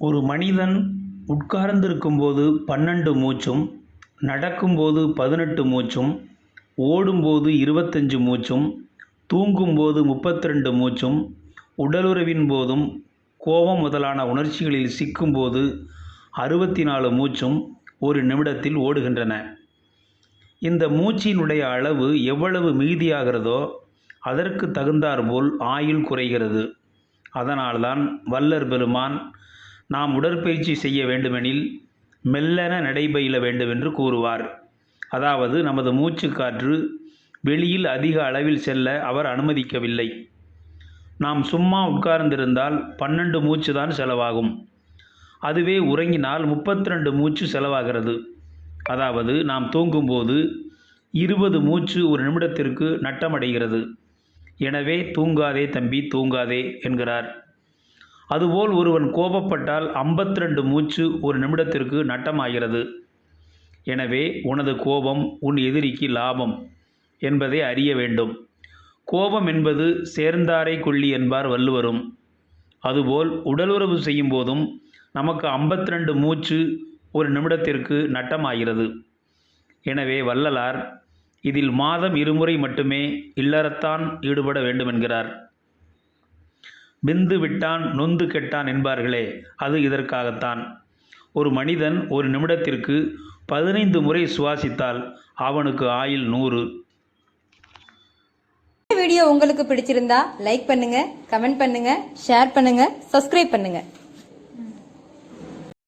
ஒரு மனிதன் உட்கார்ந்திருக்கும்போது பன்னெண்டு மூச்சும் நடக்கும்போது பதினெட்டு மூச்சும் ஓடும்போது இருபத்தஞ்சு மூச்சும் தூங்கும்போது முப்பத்திரெண்டு மூச்சும் உடலுறவின் போதும் கோபம் முதலான உணர்ச்சிகளில் சிக்கும்போது அறுபத்தி நாலு மூச்சும் ஒரு நிமிடத்தில் ஓடுகின்றன. இந்த மூச்சினுடைய அளவு எவ்வளவு மிகுதியாகிறதோ அதற்கு தகுந்தாற்போல் ஆயுள் குறைகிறது. அதனால்தான் வல்லர் பெருமான் நாம் உடற்பயிற்சி செய்ய வேண்டுமெனில் மெல்லென நடைபயில வேண்டுமென்று கூறுவார். அதாவது நமது மூச்சு காற்று வெளியில் அதிக அளவில் செல்ல அவர் அனுமதிக்கவில்லை. நாம் சும்மா உட்கார்ந்திருந்தால் பன்னெண்டு மூச்சு தான் செலவாகும். அதுவே உறங்கினால் முப்பத்தி ரெண்டு மூச்சு செலவாகிறது. அதாவது நாம் தூங்கும்போது இருபது மூச்சு ஒரு நிமிடத்திற்கு நட்டமடைகிறது. எனவே தூங்காதே தம்பி தூங்காதே என்கிறார். அதுபோல் ஒருவன் கோபப்பட்டால் 52 ரெண்டு மூச்சு ஒரு நிமிடத்திற்கு நட்டமாகிறது. எனவே உனது கோபம் உன் எதிரிக்கு லாபம் என்பதை அறிய வேண்டும். கோபம் என்பது சேர்ந்தாரை கொள்ளி என்பார் வள்ளுவரும். அதுபோல் உடலுறவு செய்யும் போதும் நமக்கு 52 ரெண்டு மூச்சு ஒரு நிமிடத்திற்கு நட்டமாகிறது. எனவே வள்ளலார் இதில் மாதம் இருமுறை மட்டுமே இல்லறத்தான் ஈடுபட வேண்டுமென்கிறார். விந்து விட்டான் நொந்து கெட்டான் என்பார்களே அது இதற்காகத்தான். ஒரு மனிதன் ஒரு நிமிடத்திற்கு பதினைந்து முறை சுவாசித்தால் அவனுக்கு ஆயில் நூறு. வீடியோ உங்களுக்கு பிடிச்சிருந்தா லைக் பண்ணுங்க கமெண்ட் பண்ணுங்க ஷேர் பண்ணுங்க சப்ஸ்கிரைப் பண்ணுங்க.